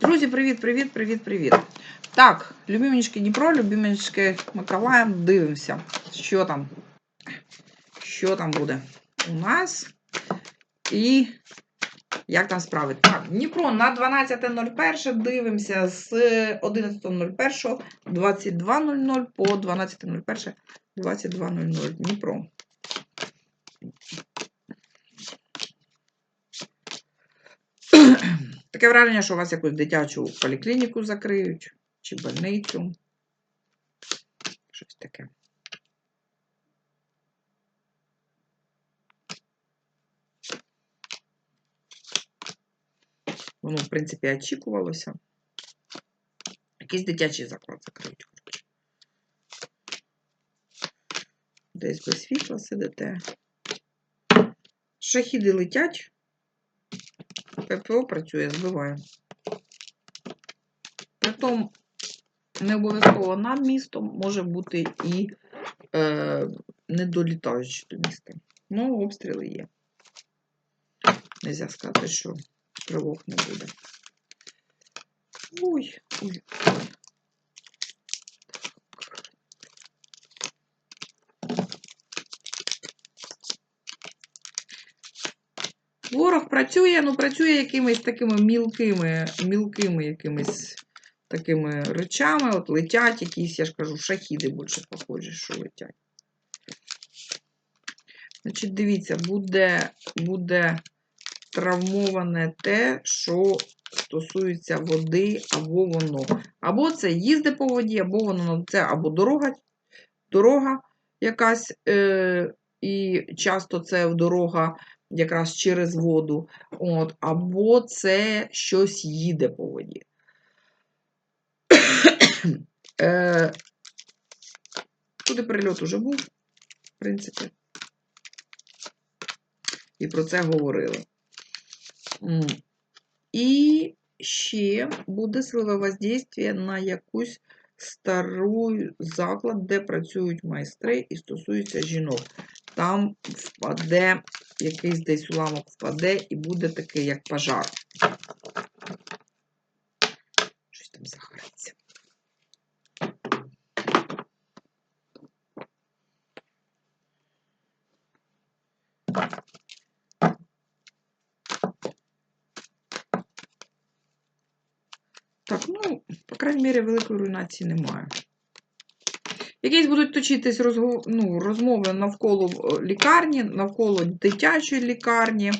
Друзі, привіт, привіт, привіт, привіт. Так, любименечки Дніпро, любименечки Миколаїв, дивимося, що там. Що там буде у нас. І як там справи? Так, Дніпро на 12.01 дивимося з 11.01 22.00 по 12.01 22.00 Дніпро. Таке враження, що у вас якусь дитячу поліклініку закриють чи больницю. Щось таке. Воно, в принципі, очікувалося. Якийсь дитячий заклад закриють. коротше. Десь без світла сидите. Шахіди летять. ППО працює, збиває. Притом не обов'язково над містом може бути і е, недолітаючи до міста. Ну, обстріли є. Нельзя сказати, що тривог не буде. Ой, ой, Ворог працює, ну працює якимись такими мілкими, мілкими якимись такими речами. От летять якісь, я ж кажу, шахіди більше похожі, що летять. Значить, дивіться, буде, буде травмоване те, що стосується води, або воно. Або це їзди по воді, або воно це або дорога, дорога якась, е, і часто це дорога якраз через воду, от, або це щось їде по воді. е, туди перельот уже був, в принципі. І про це говорили. І ще буде силове воздействие на якусь стару заклад, де працюють майстри і стосується жінок. Там впаде, якийсь десь уламок впаде, і буде такий, як пожар. Щось там загориться. Так, ну, по крайній мірі, великої руйнації немає. Якісь будуть точитись розгов... ну, розмови навколо е, лікарні, навколо дитячої лікарні.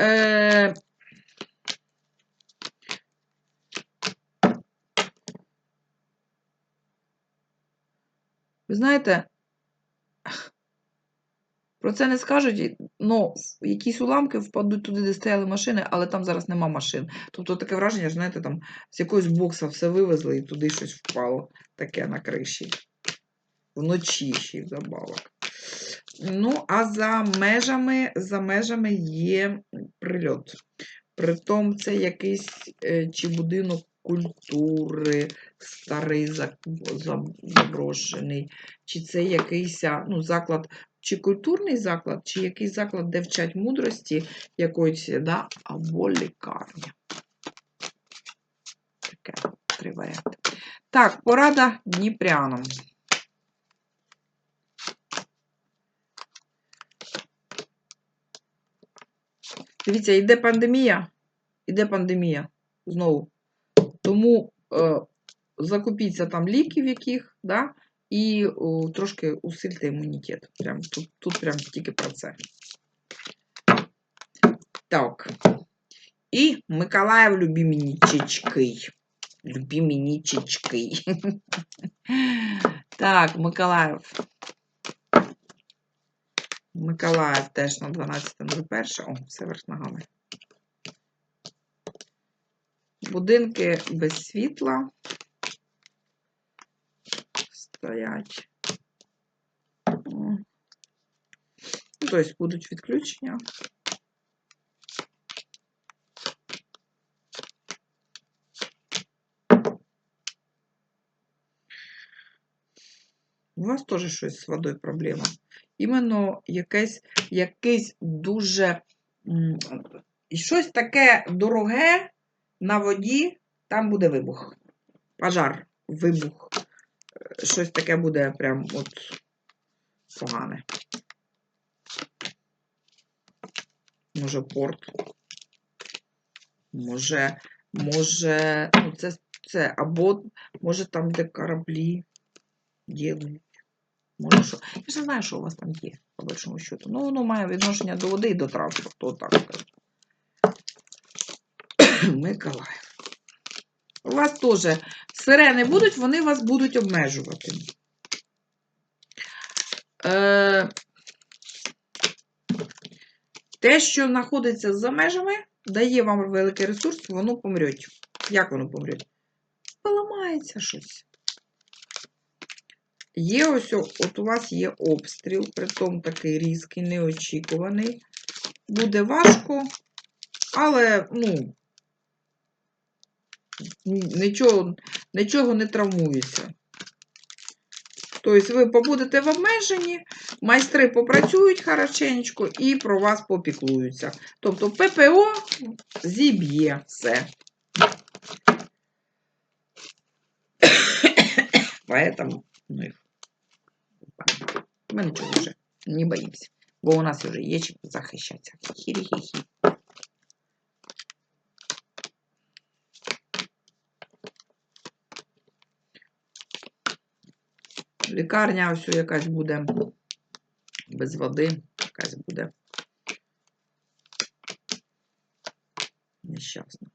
Е... Ви знаєте, про це не скажуть, але якісь уламки впадуть туди, де стояли машини, але там зараз нема машин. Тобто таке враження, знаєте, там з якогось бокса все вивезли і туди щось впало таке на криші. Вночі ще й вдобавок. Ну, а за межами, за межами є прильот. Притом це якийсь е, чи будинок культури, старий за- за- заброшений, чи це якийсь ну, заклад, чи культурний заклад, чи якийсь заклад, де вчать мудрості якоїсь, да, або лікарня. Таке три варіанти. Так, порада Дніпрянам. Дивіться, йде пандемія, іде пандемія знову. Тому е, закупіться там ліків яких, да, і о, трошки усильте імунітет. Прям, тут, тут прям тільки про це. Так. І Миколаїв любименічечкий. Любименічечкий. Так, Миколаїв. Миколаїв теж на 12.01. О, все верх ногами. Будинки без світла стоять. Ну, тобто будуть відключення. У вас теж щось з водою проблема. Іменно якесь, якесь дуже щось таке дороге на воді там буде вибух. Пожар, вибух. Е, Щось таке буде прям от погане. Може, порт. Може, може, ну це, це або, може, там, де кораблі ділають. Може, що. Я ж не знаю, що у вас там є, по большому счету. Ну, воно має відношення до води і до транспорту, отак. Миколаїв. У вас теж сирени будуть, вони вас будуть обмежувати. Е, те, що знаходиться за межами, дає вам великий ресурс, воно помреть. Як воно помреть? Поламається щось. Є ось, от у вас є обстріл, притом такий різкий, неочікуваний. Буде важко, але, ну, нічого, нічого не травмується. Тобто ви побудете в обмеженні, майстри попрацюють хорошенечко і про вас попіклуються. Тобто ППО зіб'є все. Поэтому ну, ми нічого вже не боїмося, бо у нас вже є чим захищатися. Хі-хі-хі. Лікарня ось якась буде без води, якась буде нещасна.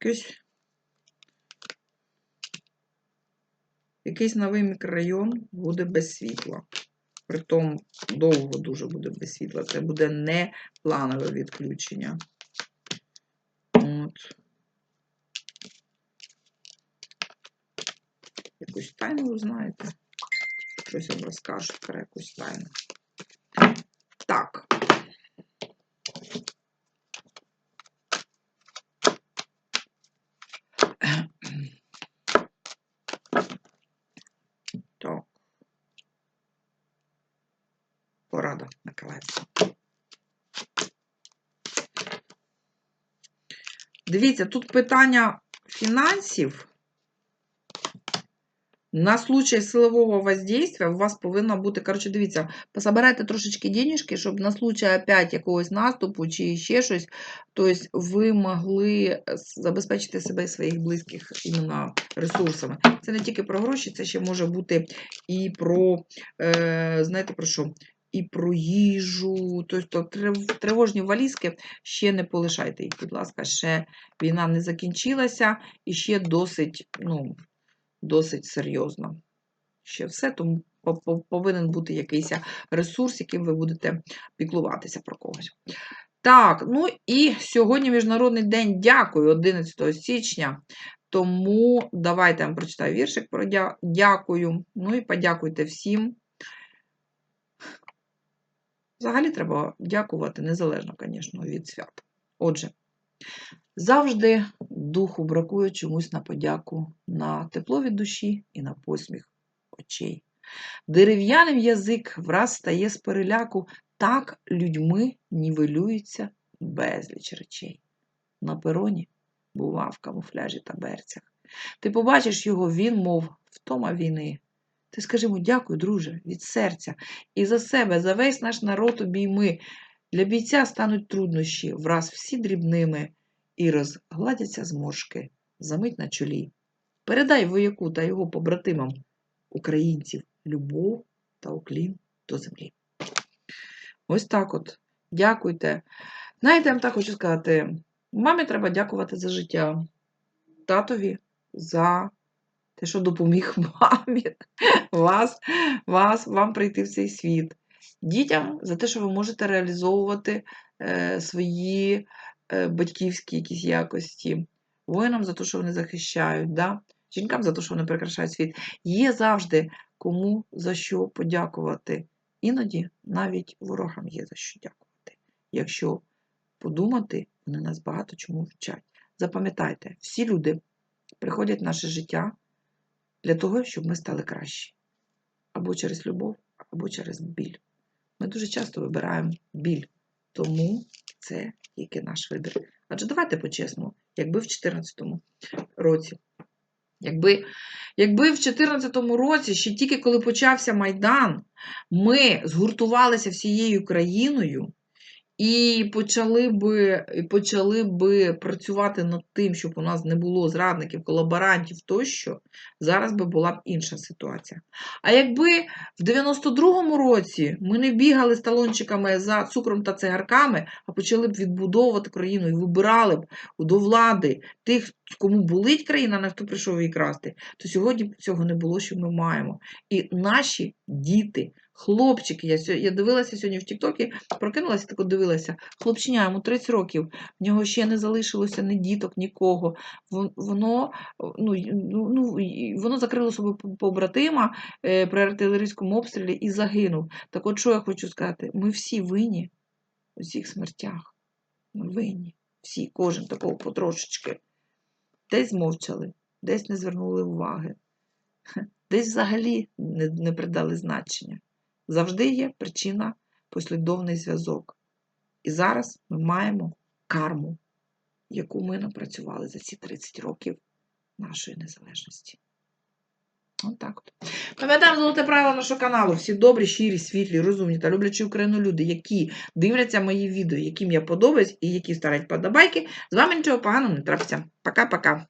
Якийсь, якийсь новий мікрорайон буде без світла. Притом довго дуже буде без світла. Це буде не планове відключення. От. Якусь тайну знаєте. Щось вам розкажуть про якусь тайну. Так. Так. Порада Миколаївська. Дивіться, тут питання фінансів. На случай силового воздействия у вас повинно бути, коротше, дивіться, пособирайте трошечки денежки, щоб на случай опять якогось наступу чи ще щось, тобто ви могли забезпечити себе і своїх близьких іменно ресурсами. Це не тільки про гроші, це ще може бути і про, е, знаєте про що? І про їжу, тобто тривожні валізки ще не полишайте їх, будь ласка, ще війна не закінчилася і ще досить, ну, досить серйозно. Ще все, тому по- по- повинен бути якийсь ресурс, яким ви будете піклуватися про когось. Так, ну і сьогодні Міжнародний день дякую, 11 січня. Тому давайте я вам прочитаю віршик про дя- дякую. Ну і подякуйте всім. Взагалі треба дякувати незалежно, звісно, від свят. Отже, завжди духу бракує чомусь на подяку, на тепло від душі і на посміх очей. Дерев'яним язик враз стає з переляку, так людьми нівелюється безліч речей. На пероні бува в камуфляжі та берцях. Ти побачиш його, він, мов втома війни. Ти скажи йому дякую, друже, від серця. І за себе, за весь наш народ обійми. Для бійця стануть труднощі, враз всі дрібними, і розгладяться зморшки, замить на чолі. Передай вояку та його побратимам українців любов та уклін до землі. Ось так от. Дякуйте. Знаєте, я вам так хочу сказати: мамі треба дякувати за життя, татові за те, що допоміг мамі вас, вас, вам прийти в цей світ. Дітям за те, що ви можете реалізовувати е, свої е, батьківські якісь якості, воїнам за те, що вони захищають, да? жінкам за те, що вони прикрашають світ. Є завжди кому за що подякувати. Іноді навіть ворогам є за що дякувати. Якщо подумати, вони нас багато чому вчать. Запам'ятайте, всі люди приходять в наше життя для того, щоб ми стали кращі. Або через любов, або через біль. Ми дуже часто вибираємо біль, Тому це тільки наш вибір. Адже давайте по-чесному, якби в 2014 році, якби, якби в 2014 році, ще тільки коли почався Майдан, ми згуртувалися всією країною і почали би, почали би працювати над тим, щоб у нас не було зрадників, колаборантів тощо, зараз би була б інша ситуація. А якби в 92-му році ми не бігали з талончиками за цукром та цигарками, а почали б відбудовувати країну і вибирали б до влади тих, кому болить країна, а не хто прийшов її красти, то сьогодні цього не було, що ми маємо. І наші діти, хлопчики, я, я дивилася сьогодні в Тіктокі, прокинулася, так дивилася, хлопчиня, йому 30 років, в нього ще не залишилося ні діток, нікого. Воно, ну, ну, ну, воно закрило собі побратима е, при артилерійському обстрілі і загинув. Так от що я хочу сказати? Ми всі винні у всіх смертях. Ми винні. Всі, кожен такого потрошечки. Десь змовчали, десь не звернули уваги, десь взагалі не, не придали значення. Завжди є причина, послідовний зв'язок. І зараз ми маємо карму, яку ми напрацювали за ці 30 років нашої незалежності. От так от. Пам'ятаємо золоте правило нашого каналу. Всі добрі, щирі, світлі, розумні та люблячі Україну люди, які дивляться мої відео, яким я подобаюсь і які ставлять подобайки. З вами нічого поганого не трапиться. Пока-пока.